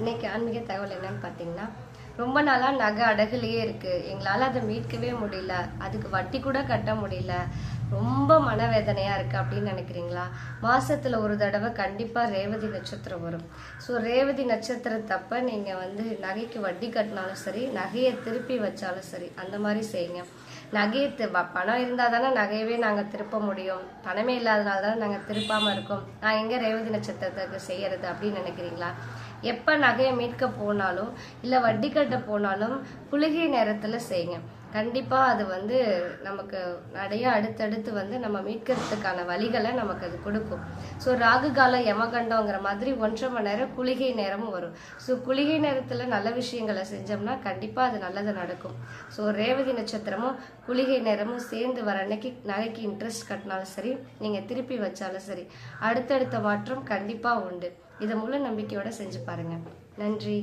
இன்னைக்கு ஆன்மீக தகவல் என்னன்னு பார்த்தீங்கன்னா ரொம்ப நாளாக நகை அடகுலயே இருக்கு. எங்களால் அதை மீட்கவே முடியல. அதுக்கு வட்டி கூட கட்ட முடியல. ரொம்ப மனவேதனையாக இருக்குது அப்படின்னு நினைக்கிறீங்களா? மாதத்தில் ஒரு தடவை கண்டிப்பாக ரேவதி நட்சத்திரம் வரும். ஸோ ரேவதி நட்சத்திரத்தப்ப நீங்கள் வந்து நகைக்கு வட்டி கட்டினாலும் சரி நகையை திருப்பி வச்சாலும் சரி அந்த மாதிரி செய்யுங்க. நகையை பணம் இருந்தால் தானே நகையவே நாங்கள் திருப்ப முடியும். பணமே இல்லாதனால தானே நாங்கள் திருப்பாமல் இருக்கோம். நான் எங்கே ரேவதி நட்சத்திரத்துக்கு செய்கிறது அப்படின்னு நினைக்கிறீங்களா? எப்போ நகையை மீட்க போனாலும் இல்லை வட்டி கட்ட போனாலும் குளிகை நேரத்தில் செய்யுங்க. கண்டிப்பாக அது வந்து நமக்கு நிறைய அடுத்தடுத்து வந்து நம்ம மீட்கிறதுக்கான வழிகளை நமக்கு அது கொடுக்கும். ஸோ ராகு காலம் யமகண்டங்கிற மாதிரி ஒன்றரை மணி நேரம் குளிகை நேரமும் வரும். ஸோ குளிகை நேரத்தில் நல்ல விஷயங்களை செஞ்சோம்னா கண்டிப்பாக அது நல்லது நடக்கும். ஸோ ரேவதி நட்சத்திரமும் குளிகை நேரமும் சேர்ந்து வர அன்னைக்கு நகைக்கு இன்ட்ரெஸ்ட் கட்டினாலும் சரி நீங்கள் திருப்பி வச்சாலும் சரி அடுத்தடுத்த மாற்றம் கண்டிப்பாக உண்டு. இதை முழு நம்பிக்கையோடு செஞ்சு பாருங்க. நன்றி.